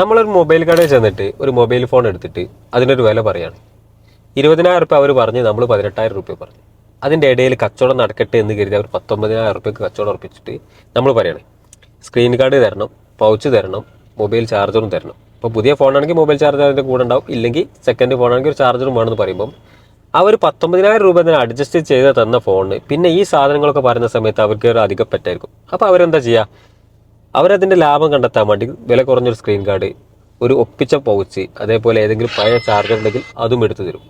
നമ്മളൊരു മൊബൈൽ കടയിൽ ചെന്നിട്ട് ഒരു മൊബൈൽ ഫോൺ എടുത്തിട്ട് അതിനൊരു വില പറയാണ്. ഇരുപതിനായിരം റുപ്യ അവർ പറഞ്ഞ് നമ്മൾ പതിനെട്ടായിരം റുപ്യ പറഞ്ഞു. അതിന്റെ ഇടയിൽ കച്ചവടം നടക്കട്ടെ എന്ന് കരുതി അവർ പത്തൊമ്പതിനായിരം റുപ്യക്ക് കച്ചവടം ഉറപ്പിച്ചിട്ട് നമ്മൾ പറയണേ. സ്ക്രീൻ കാർഡ് തരണം പൗച്ച് തരണം മൊബൈൽ ചാർജറും തരണം. ഇപ്പോൾ പുതിയ ഫോണാണെങ്കിൽ മൊബൈൽ ചാർജർ അതിന്റെ കൂടെ ഉണ്ടാവും. ഇല്ലെങ്കിൽ സെക്കൻഡ് ഫോണാണെങ്കിൽ ഒരു ചാർജറും വേണമെന്ന് പറയുമ്പം അവർ പത്തൊമ്പതിനായിരം രൂപ തന്നെ അഡ്ജസ്റ്റ് ചെയ്ത് തന്ന ഫോണിന് പിന്നെ ഈ സാധനങ്ങളൊക്കെ പറയുന്ന സമയത്ത് അവർക്ക് ഒരു അധികം പറ്റായിരിക്കും അപ്പോൾ അവരെന്താ ചെയ്യുക അവരതിന്റെ ലാഭം കണ്ടെത്താൻ വേണ്ടി വില കുറഞ്ഞൊരു സ്ക്രീൻ കാർഡ് ഒരു ഒപ്പിച്ച പൗച്ച് അതേപോലെ ഏതെങ്കിലും പഴയ ചാർജർ ഉണ്ടെങ്കിൽ അതും എടുത്തു തരും.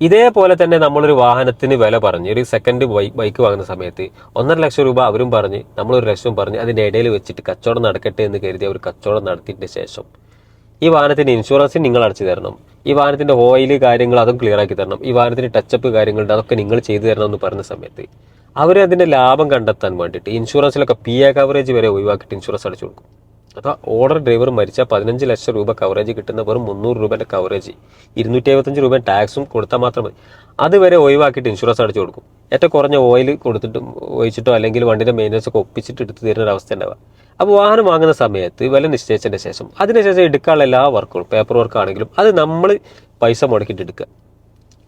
ഇതേപോലെ തന്നെ നമ്മളൊരു വാഹനത്തിന് വില പറഞ്ഞ് ഒരു സെക്കൻഡ് ബൈക്ക് വാങ്ങുന്ന സമയത്ത് ഒന്നര ലക്ഷം രൂപ അവരും പറഞ്ഞ് നമ്മളൊരു ലക്ഷം പറഞ്ഞ് അതിന്റെ ഇടയിൽ വെച്ചിട്ട് കച്ചവടം നടക്കട്ടെ എന്ന് കരുതി അവർ കച്ചവടം നടത്തിയതിന്റെ ശേഷം ഈ വാഹനത്തിന്റെ ഇൻഷുറൻസ് നിങ്ങൾ അടച്ചു തരണം. ഈ വാഹനത്തിന്റെ ഓയിൽ കാര്യങ്ങൾ അതും ക്ലിയർ ആക്കി തരണം. ഈ വാഹനത്തിന്റെ ടച്ചപ്പ് കാര്യങ്ങളുണ്ട് അതൊക്കെ നിങ്ങൾ ചെയ്തു തരണം എന്ന് പറഞ്ഞ സമയത്ത് അവർ അതിന്റെ ലാഭം കണ്ടെത്താൻ വേണ്ടിയിട്ട് ഇൻഷുറൻസിലൊക്കെ പി എ കവറേജ് വരെ ഒഴിവാക്കിയിട്ട് ഇൻഷുറൻസ് അടച്ചു കൊടുക്കും. അപ്പോൾ ഓർഡർ ഡ്രൈവർ മരിച്ചാൽ പതിനഞ്ച് ലക്ഷം രൂപ കവറേജ് കിട്ടുന്ന വെറും മുന്നൂറ് രൂപേന്റെ കവറേജ് ഇരുന്നൂറ്റി എഴുപത്തഞ്ച് രൂപ ടാക്സും കൊടുത്താൽ മാത്രം മതി. അതുവരെ ഒഴിവാക്കിയിട്ട് ഇൻഷുറൻസ് അടച്ചു കൊടുക്കും. ഏറ്റവും കുറഞ്ഞ ഓയിൽ കൊടുത്തിട്ട് ഒഴിച്ചിട്ടോ അല്ലെങ്കിൽ വണ്ടിയുടെ മെയിന്റനൻസ് ഒക്കെ ഒപ്പിച്ചിട്ട് എടുത്ത് തരുന്ന ഒരു അവസ്ഥ ഉണ്ടാവുക. അപ്പോൾ വാഹനം വാങ്ങുന്ന സമയത്ത് വില നിശ്ചയിച്ചതിന് ശേഷം അതിനുശേഷം എടുക്കാനുള്ള എല്ലാ വർക്കുകളും പേപ്പർ വർക്ക് ആണെങ്കിലും അത് നമ്മൾ പൈസ മുടക്കിയിട്ട് എടുക്കുക.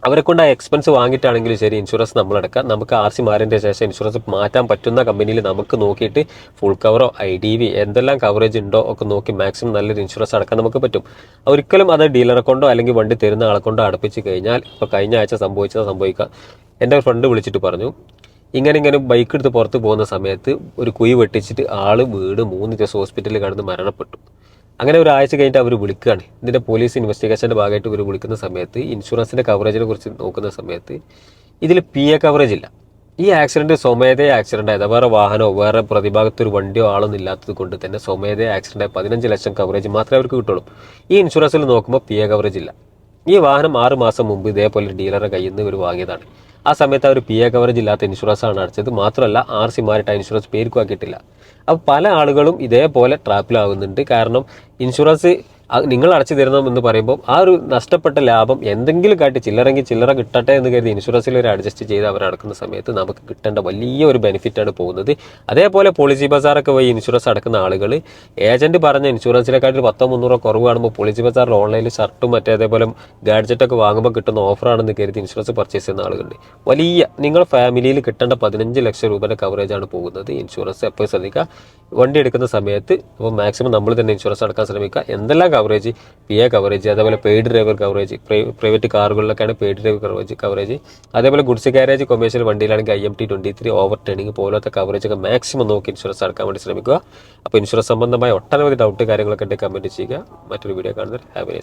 അവരെ കൊണ്ട് ആ എക്സ്പെൻസ് വാങ്ങിയിട്ടാണെങ്കിലും ശരി ഇൻഷുറൻസ് നമ്മൾ നമുക്ക് ആർ സി മാറിന്റെ ശേഷം ഇൻഷുറൻസ് മാറ്റാൻ പറ്റുന്ന കമ്പനിയിൽ നമുക്ക് നോക്കിയിട്ട് ഫുൾ കവറോ ഐ ഡി വി എന്തെല്ലാം കവറേജ് ഉണ്ടോ ഒക്കെ നോക്കി മാക്സിമം നല്ലൊരു ഇൻഷുറൻസ് അടക്കാൻ നമുക്ക് പറ്റും. ഒരിക്കലും അത് ഡീലറെ കൊണ്ടോ അല്ലെങ്കിൽ വണ്ടി തരുന്ന ആളെ കൊണ്ടോ അടപ്പിച്ച് കഴിഞ്ഞാൽ ഇപ്പോൾ കഴിഞ്ഞ ആഴ്ച സംഭവിച്ചത് സംഭവിക്കാം. എന്റെ ഫ്രണ്ട് വിളിച്ചിട്ട് പറഞ്ഞു ഇങ്ങനെ ഇങ്ങനെ ബൈക്ക് എടുത്ത് പുറത്ത് പോകുന്ന സമയത്ത് ഒരു കുഴി വെട്ടിച്ചിട്ട് ആൾ വീട് മൂന്ന് ദിവസം ഹോസ്പിറ്റലിൽ കിടന്ന് മരണപ്പെട്ടു. അങ്ങനെ ഒരു ഒരാഴ്ച കഴിഞ്ഞിട്ട് അവർ വിളിക്കുകയാണ് ഇതിന്റെ പോലീസ് ഇൻവെസ്റ്റിഗേഷന്റെ ഭാഗമായിട്ട് ഇവർ വിളിക്കുന്ന സമയത്ത് ഇൻഷുറൻസിന്റെ കവറേജിനെ കുറിച്ച് നോക്കുന്ന സമയത്ത് ഇതിൽ പി എ കവറേജ് ഇല്ല. ഈ ആക്സിഡന്റ് സ്വമേധയ ആക്സിഡന്റ് ആയത്. വേറെ വാഹനമോ വേറെ പ്രതിഭാഗത്ത് ഒരു വണ്ടിയോ ആളൊന്നും ഇല്ലാത്തത് കൊണ്ട് തന്നെ സ്വമേധയ ആക്സിഡന്റ് ആയ പതിനഞ്ച് ലക്ഷം കവറേജ് മാത്രമേ അവർക്ക് കിട്ടുള്ളൂ. ഈ ഇൻഷുറൻസിൽ നോക്കുമ്പോൾ പി എ കവറേജ് ഇല്ല. ഈ വാഹനം ആറ് മാസം മുമ്പ് ഇതേപോലെ ഡീലറുടെ കയ്യിൽ നിന്ന് ഇവർ വാങ്ങിയതാണ്. ആ സമയത്ത് അവർ പി എ കവറേജ് ഇല്ലാത്ത ഇൻഷുറൻസ് ആണ് അടച്ചത്. മാത്രമല്ല ആർ സി മാറിയിട്ട് ഇൻഷുറൻസ് പേർക്കും ആക്കിയിട്ടില്ല. അപ്പോൾ പല ആളുകളും ഇതേപോലെ ട്രാപ്പിലാകുന്നുണ്ട് കാരണം ഇൻഷുറൻസ് നിങ്ങൾ അടച്ചു തരണം എന്ന് പറയുമ്പോൾ ആ ഒരു നഷ്ടപ്പെട്ട ലാഭം എന്തെങ്കിലും കാട്ടി ചില്ലറെങ്കിൽ ചില്ലറ കിട്ടട്ടെ എന്ന് കരുതി ഇൻഷുറൻസിൽ ഒരു അഡ്ജസ്റ്റ് ചെയ്ത് അവർ അടക്കുന്ന സമയത്ത് നമുക്ക് കിട്ടേണ്ട വലിയ ഒരു ബെനിഫിറ്റാണ് പോകുന്നത്. അതേപോലെ പോളിസി ബസാറൊക്കെ വഴി ഇൻഷുറൻസ് അടക്കുന്ന ആളുകൾ ഏജന്റ് പറഞ്ഞ ഇൻഷുറൻസിനെക്കാട്ടിൽ പത്തോ മുന്നൂറോ കുറവ് കാണുമ്പോൾ പോളിസി ബസാറിൽ ഓൺലൈനിൽ ഷർട്ടും മറ്റേ അതേപോലെ ഗാഡ്ജറ്റൊക്കെ വാങ്ങുമ്പോൾ കിട്ടുന്ന ഓഫറാണെന്ന് കരുതി ഇൻഷുറൻസ് പർച്ചേസ് ചെയ്യുന്ന ആളുകളുണ്ട്. വലിയ നിങ്ങൾ ഫാമിലിയിൽ കിട്ടേണ്ട പതിനഞ്ച് ലക്ഷം രൂപയുടെ കവറേജാണ് പോകുന്നത്. ഇൻഷുറൻസ് എപ്പോഴും ശ്രദ്ധിക്കുക. വണ്ടി എടുക്കുന്ന സമയത്ത് അപ്പോൾ മാക്സിമം നമ്മൾ തന്നെ ഇൻഷുറൻസ് അടക്കാൻ ശ്രമിക്കുക. എന്തെല്ലാം കവറേജ് പി എ കവറേജ് അതേപോലെ പെയ്ഡ് ഡ്രൈവർ കവറേജ് പ്രൈവറ്റ് കാറുകളിലൊക്കെയാണ് പെയ്ഡ് ഡ്രൈവർ കവറേജ് കവറേജ് അതേപോലെ goods carriage commercial വണ്ടിയിലാണെങ്കിൽ I M T twenty three overturning പോലത്തെ കവറേജ് ഒക്കെ മാക്സിമം നോക്കി ഇൻഷുറൻസ് അടക്കാൻ വേണ്ടി ശ്രമിക്കുക. അപ്പോൾ ഇൻഷുറൻസ് സംബന്ധമായ ഒട്ടനവധി ഡൗട്ട് കാര്യങ്ങളൊക്കെ ഉണ്ടെങ്കിൽ കമന്റ് ചെയ്യുക. മറ്റൊരു വീഡിയോ കാണുന്നത് ഹാവ് ഡേ